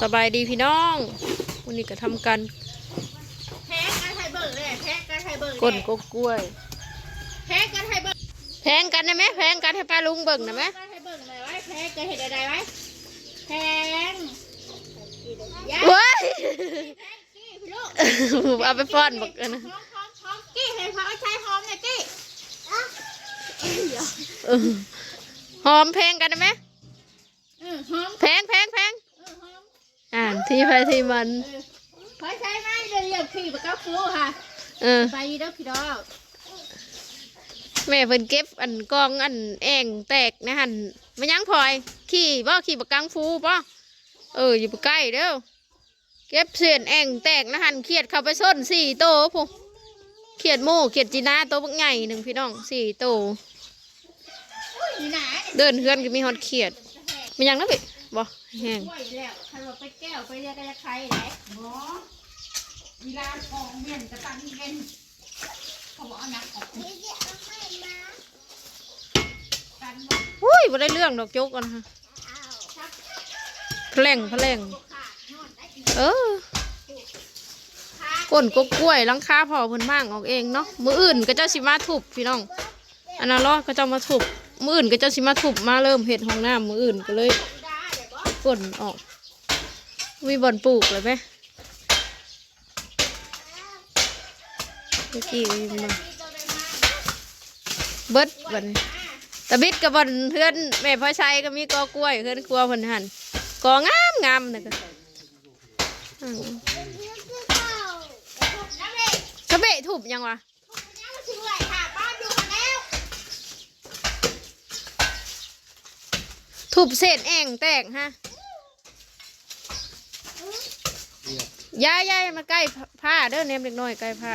สบายดีพี่น้องวันนี้ก็ทำการแพ้กันไทยเบิร์เลยแพ้กันไทยเบิร์กลนกกล้วยแพ้กันไทยเบิร์แพงกันได้ไหมแพงกันให้ป้าลุงเบิ่งได้ไหมกันไทยเบิร์เลยไว้แพ้กันเห็ดอะไรไว้แพงยาเว้ยแพงกี้พี่ลูกเอาไปป้อนบอกกันนะหอมหอมหอมกี้ให้พ่อใช้หอมเนี่ยกี้เออหอมแพงกันได้ไหมเออหอมแพงแพงแพงเออหอมอ่านที่ไปที่มันเออพ่อใช้ไหมเดี๋ยวเรียกขี่ปากกาฟูค่ะ เออ ไปเด้อพี่ดอกแม่เพิ่นเก็บอันกองอันแอ่งแตกนะหันมายังพลอยขี่บ่ขี่ปากกังฟูบ่เอออยู่ใกล้เด้อเก็บเศษแอ่งแตกนะหันเขียดเข้าไปส้นสี่โตผู้เขียดหมูเขียดจีน่าโตบักใหญ่หนึ่งพี่น้องสี่โตอุ้ยนี่หนาเดินเฮือนก็มีฮอดเขียดมันยังนะพี่ บ่แห้งกล้วยแล้วถ้าเราไปแก้วไปเรียกกันจะใครไหนหมอเวลาของเมียนกระตันเงินเขาบอกเอาหนักออกกันว่าอุ้ยบ่ได้เรื่องดอกโจกก่อนค่ะชักแพล่งแพล่งขาดนอนได้อีกเออขาดก้นกกล้วยหลังคาพอเพิ่นมั่งออกเองเนาะมื้ออื่นก็เจ้าสิมาทุบพี่น้องอันนั้นรอก็เจ้ามาทุบมื้ออื่นก็เจ้าสิมาทุบมาเริ่มเฮ็ดห้องน้ำมื้ออื่นก็เลย ได้เดี๋ยวบอกก้นออก มีบ่อนปลูกเลยไหมเมื่อกี้มีบ่อนเบิดบัดนตะบิดกับบ่อนเพื่อนแม่พ่อชัยก็มีกอกล้วยเพื่อนครัวเพิ่นหันกองามงามนะก็อืมน้ำเล็กระเบะถูบยังวะน้ำมันถึงไหลค่ะบ้านอยู่กันแล้วถูบเศษแอ่งแตกฮะ ยายยายมาใกล้ผ้าเด้อเนมเล็กน้อยใกล้ผ้า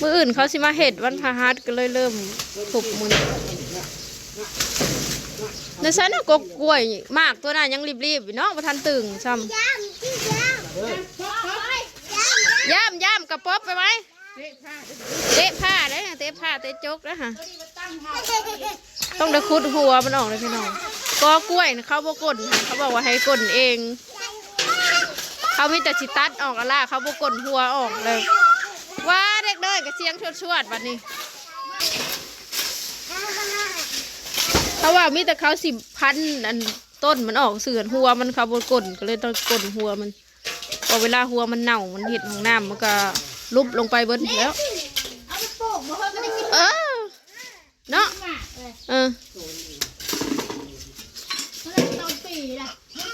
มืออื่นเขาสิมาเห็ดวันพาฮัทก็เลยเริ่มถูบมือในฉันน่ะกกกล้วยมากตัวนั้นยังรีบๆอยู่เนาะประทันตึงซ้ำย่ามย่ามกระป๋อบไปไหมเด็กผ้าเด็กเตะผ้าเด้เตะผ้าเตะจกนะฮะตัวฮาต้องได้คุดหัวมันออกเลยพี่น้อง กอกล้วยเขาบอกกลนเขาบอกว่าให้กลนเอง เขามีแต่สิตัดออกอะล่ะเขาบอกกลนหัวออกเลยว่าเด็กเด้กับเสียงชวดชวดวันนี้เขาว่ามีแต่เขาสิพันอันต้นมันออกเสื่อนหัวมันเขาบอกกลนก็เลยต้องกลนหัวมันพอเวลาหัวมันเน่ามันเห็ดของน้ำมันก็ลุบลงไปเบิ้แล้วเออเนาะเออ มันเลยต้นปีล่ะ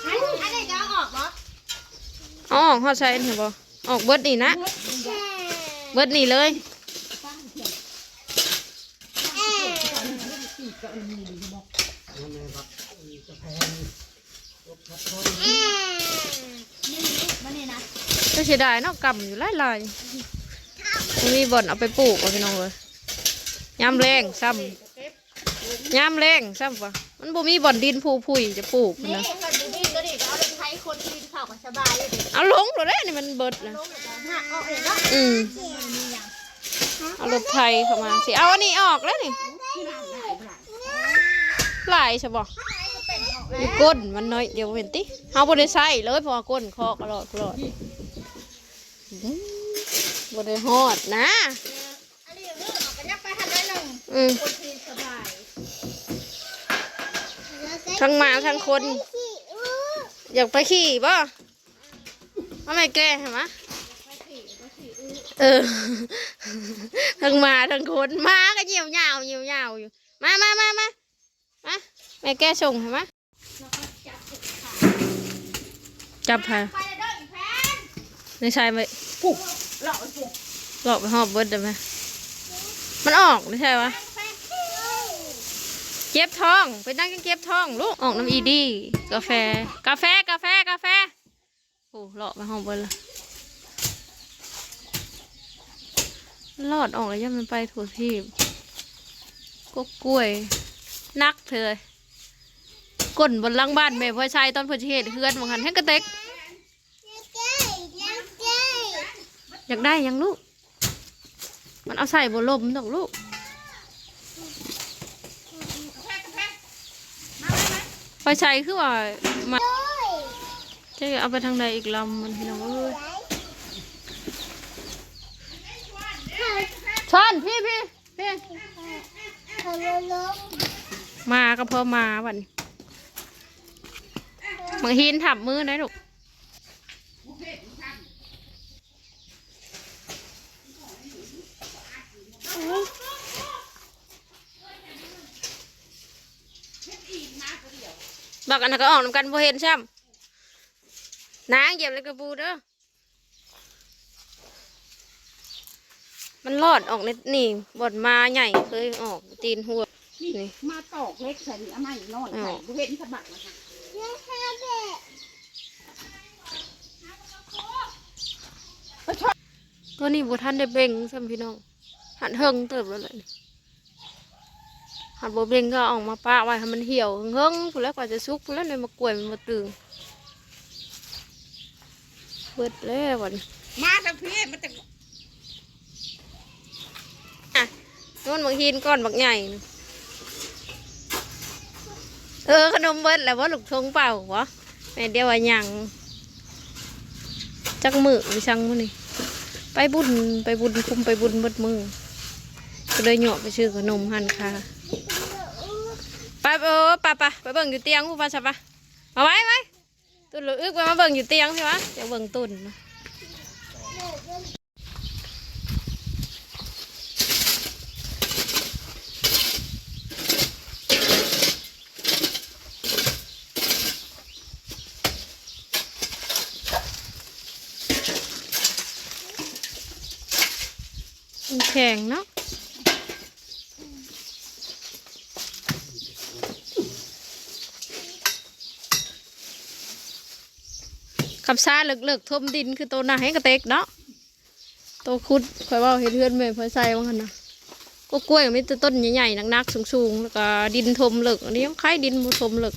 อันอันนี้จะเอาออกบ่ อ๋อเขาใช้เห็นบ่ออกเบิดนี่นะ เบิดนี่เลยนี่มันนี่นะก็เสียดายเนาะกำอยู่หลายๆมีบ่อนเอาไปปลูกเอาพี่น้องเลยยามแรงซ้ำยามแรงซ้ำปะมันบ่มีบ่อนดินผูพุยจะปลูกนะ เขาก็สบายเลยเอาลงหรอเด้นี่มันเบิดนะลงแบบหักออกเองเนาะอืมมันมีอย่างเอารถไทยเข้ามาสิเอาอันนี้ออกแล้วนี่หลายใช่บ่ก็เป็นออกอแล้ยู่วก้นมันน้อยเดียวเห็นติเฮาบ่ได้ใส่เลยเพราะว่าก้นคอกอร่อยอร่อยอืมบ่ได้ฮอดนะอันนี้เรื่องออกกันยับไปทันได้หนึ่งอืมคนที่สบายทั้งหมาทั้งคน อยากไปขี่ป่ะทำไมแกเห็นไหมเออ ทั้งหมาทั้งคนหมาก็เหี่ยวเหยาวเหี่ยวเหยาวอยู่ มามามามามาแม่แกส่งเห็นไหมจับไปไปเด้ออีแพนในชายไปปุ๊บหลอกไปปุ๊บหลอกไปหอบเบิดได้ไหมมันออกไม่ใช่วะแพน เจ็บทอง ไปนั่งกันเจ็บทองลูกออกน้ำอีดีกาแฟ กาแฟกาแฟกาแฟโอ้หลอกไปหอบเบิดละรอดออกแล้วยังมันไปถูทีบก็กล้วย นักเธอก้นบนหลังบ้านแม่พ่อชายตอนเพื่อเฮ็ดเฮือนบางหันให้กระเต็กอยากได้ยังลูก มันเอาใส่บนลมดอกลูก แพนแพน ไป อยใช้คือว่ามาจะเอาไปทางใดอีกลำมันพี่น้องเอ้ยชอนพี่พี่พี่มาก็พอมาวันนี้บางหินถับมือนะลูก บอกอันนั้นก็ออกนำกันพอเห็นซ้ำนางเหยียบเลยกระปูเด้อมันรอดออกในนี่บดมาใหญ่เคยออกตีนหัวนี่นี่มาตอกเล็กใส่นี่เอามาอีกน้อยอ้าวใส่บุเห็นสะบักนะคะตัวนี้บัท่านได้เบ่งซ้ำพี่น้องหันเฮิงเติบแล้วเลย หันบเบ่งก็เอาออกมาปะไว้ให้มันเหี่ยวเฮิงพูดแล้วกว่าจะสุกพูดแล้วในมากล้วยมันมาตึงเบิดแล้ววันนี้มาทางพี่มันจะอะนู่นบางทีนก้อนบักใหญ่นะเออขนมเบิดแล้วว่าลูกทงเปล่าวะแม่เดียวว่าหยังจักมือไปช่างมื้อนี่ไปบุญไปบุญคุมไปบุญเบิดมือก็เลยเหาะไปชื่อขนมหันค่ะไป เออไปไปไปเบิ่งอยู่เตียงผู้ปาชะปะมาไว้ไว้ตุนหรืออึกไปมาเบิ่งอยู่เตียงใช่ปะเดี๋ยวเบิ่งตุนนะมันแข็งเนาะ ขับซาเลิกๆทมดินคือตัวหนาให้กระเตกเนาะตัวคุดคอยว่าเห็ดเพื่อนแม่พอยใส่บ้างกันนะก็กล้วยมีแต่ต้นใหญ่ๆหนักๆสูงๆแล้วก็ดินทมเหลึกอันนี้ยังคล้ายดินบูทมเหลึก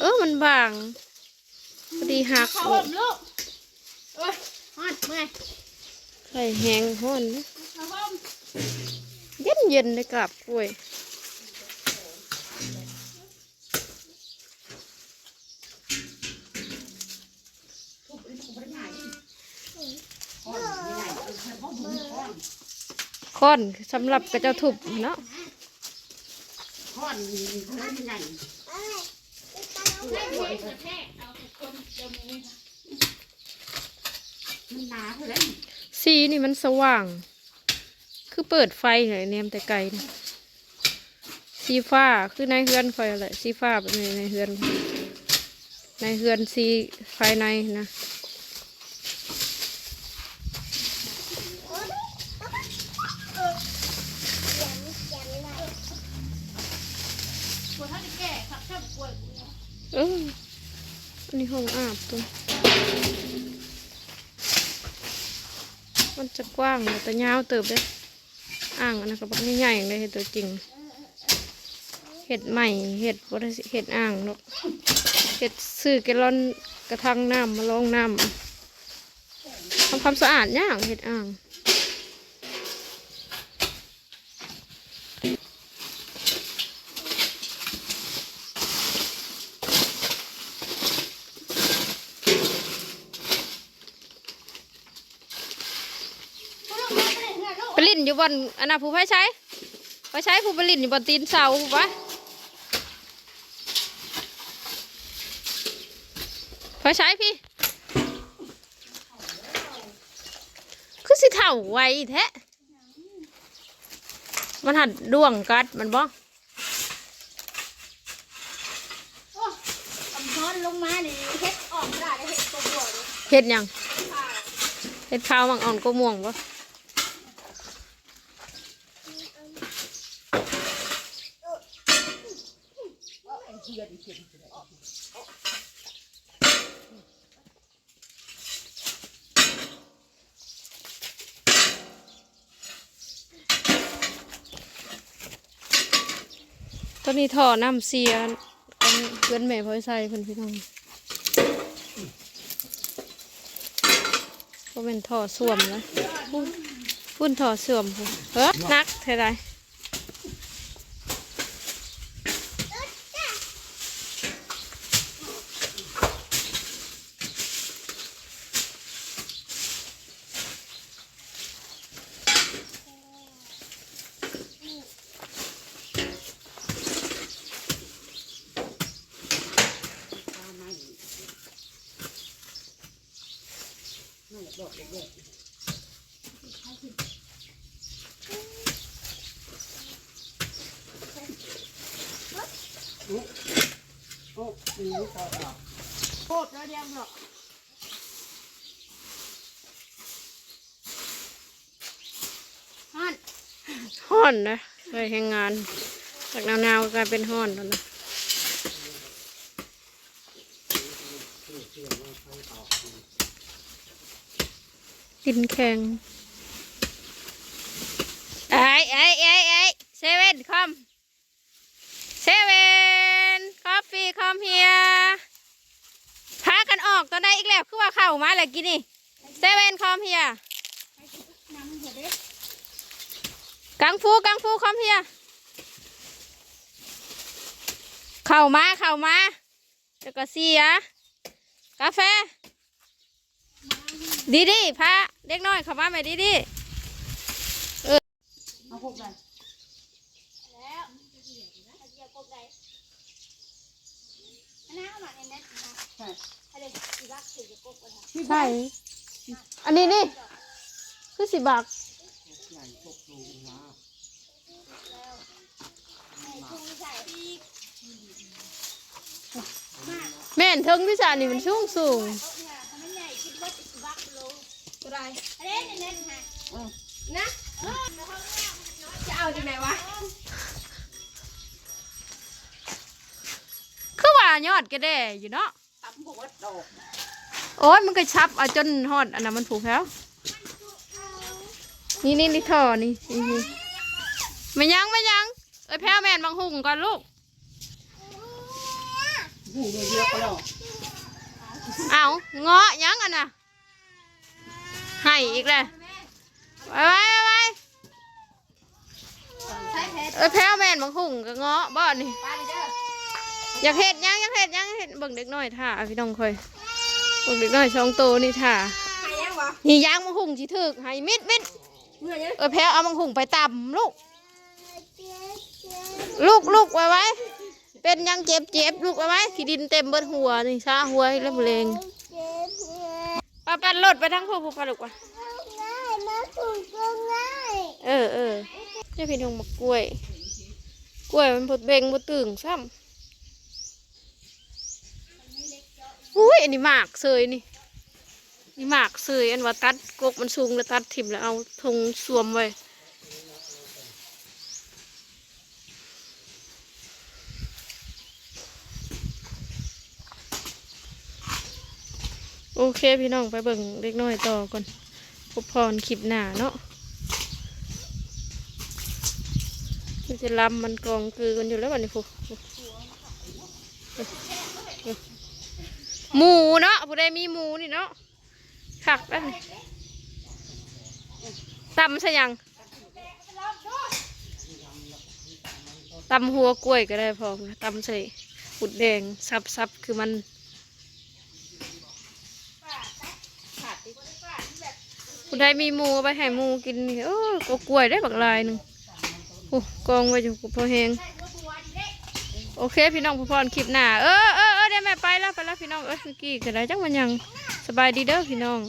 เออมันบางพอดีหักเขาห่มลูกโอ้ยฮอดเมื่อยไข่แห้งห้อนนะเขาห่มเย็นเย็นๆเลยกลับกล้วย ทุบทุบไปไหนห่อนไม่ไหนเออเขาห่มห่อน ค้อนสำหรับกระเจ้าทุบเนาะห่อนเขาหนมันหนาเท่าไหร่สีนี่มันสว่าง คือเปิดไฟเลยเนมแต่ไกลนะสีฟ้าคือในเฮือนคอยอะไรสีฟ้าแบบนี้ในเฮือน ในเฮือนสีภายในนะ ปวดเท่าที่แก่ครับชอบปวด เออ ลงอาบตัวมันจะกว้างแต่ยาวเติบเลยอ่างอันนั้นก็บักใหญ่ๆเลยเห็ดตัวจริง เห็ดใหม่เห็ดบริเห็ดอ่างเนาะเห็ดซื้อแกลลอนกระทังน้ำมาลองน้ำทำความสะอาดย่างเห็ดอ่าง อยู่บนอันน่ะผู้ไฟใช้ไฟใช้ผู้ไปลินอยู่บนตีนเสาผู้ปะไฟใช้พี่ คือสิเถ่าไวแท้มันหัดด่วงกัดมันบ่กำท้อนลงมานี่เฮ็ดออกได้เฮ็ดตัวบัวเลยเห็ดหยังเห็ดข้าวมังอ่อนก็ม่วง บ่ตัวนี้ท่อน้ำเสียอันเพื่อนแม่พลอยใส่เพิ่อนพี่น้องก็เป็นท่อส้วมแล้วพุ่นถอดเสื่อมเฮ้ยนักเท่าไร โคตรแล้วเดียวเหรอฮ้อนฮ้อนนะไปแห่งงาน จากหนาวๆก็กลายเป็นฮ้อนแล้วนะกินแข็งไอ้ไอ้ไอ้ไอ้เซเว่นคอมเซเว่นคอฟฟี่คอมเฮียพากัน ออกตอนใดอีกแล้วคือว่าเข้ามาแล้วกินนี่เซเว่นคอมเฮียกังฟูกังฟูคอมเฮียเข้ามาเข้ามาแล้วก็เสียกาแฟ ดีดีพาเด็กน้อยเข้ามาไหมดีดีเอาพวกอะไรแล้วเดี๋ยวกบได้อันนั้นเอามาในนั้นนะ ใช่ถ้าเด็กอีวักถือกบกันค่ะใช่ อันนี้นี่ คือสิบักแล้วให้ทุ่งใส่แม่นเทิงที่สานี่มันสูงสูงกบเนี่ยถ้ามันใหญ่คิดว่าจะอีวักโลก็ได้อันนี้ในนั้นค่ะอืมนะจะเอาจากไหนวะคือว่ายอดกระแดอยู่เนาะตำพวกวัดดอก โอ้ยมันก็ชับเอาจนหอดอันนั้นมันผูกแล้ว นี่นี่นี่ท่อนี่นี่ไม่ยังไม่ยัง เอ้ยแพ้วแม่นบางหุ่งก่อนลูกหูเยอะก็แล้วเอาเงาะยังอันน่ะให้อีกเลยไปไปไปไปเอ้ยแพ้วแม่นบางหุ่งกับเงาะบ่นี่อยากเห็ดยังอยากเห็ดยังเห็ดเบิ่งเด็กน้อยท่าพี่น้องคอย เบิ่งเด็กน้อยสองตัวนี่ท่าใครยังวะนี่ยางมังหุงจีถึกให้มิดมิดเมื่อยังเออแพ้วเอามังหุงไปตำลูก ลูกลูกไว้ไว้เป็นยังเจ็บเจ็บลูกไว้ไว้ขี้ดินเต็มเบิดหัวนี่ซาหัวให้แล้วเลงปาปันรถไปทั้งผู้ผู้ปลาลูกว่ะง่ายมาถูกก็ง่ายเออเออเนี่ยพี่น้องมากล้วย กล้วยมันพดเบ่งพดตึงซ้ำ อุ้ยอันนี้หมากเสยนี่นี่หมากเสยอันว่าตัดกกมันสูงแล้วตัดถิ่มแล้วเอาธงสวมไว้โอเคพี่น้องไปเบิ่งเล็กน้อยต่อก่อนพบพรคลิปหน้าเนาะมันจะลำมันกองคือกันอยู่แล้ววันนี้พู หมูเนาะผู้ใดมีหมูนี่เนาะขักแล้วนี่ตำใช่ยังตำหัวกล้วยก็ได้พอตำใส่ขุดแดงซับๆคือมันผู้ใดมีหมูไปให้หมูกินโอ้ก็กล้วยได้บักลายหนึ่งโอ้กองไว้อยู่กับพอแหงโอเค พี่น้องผู้พรคลิปหน้าเออเออ ไปแล้วไปแล้วพี่น้องเออสุกี้ก็ได้จังมันยังสบายดีเด้อพี่น้อง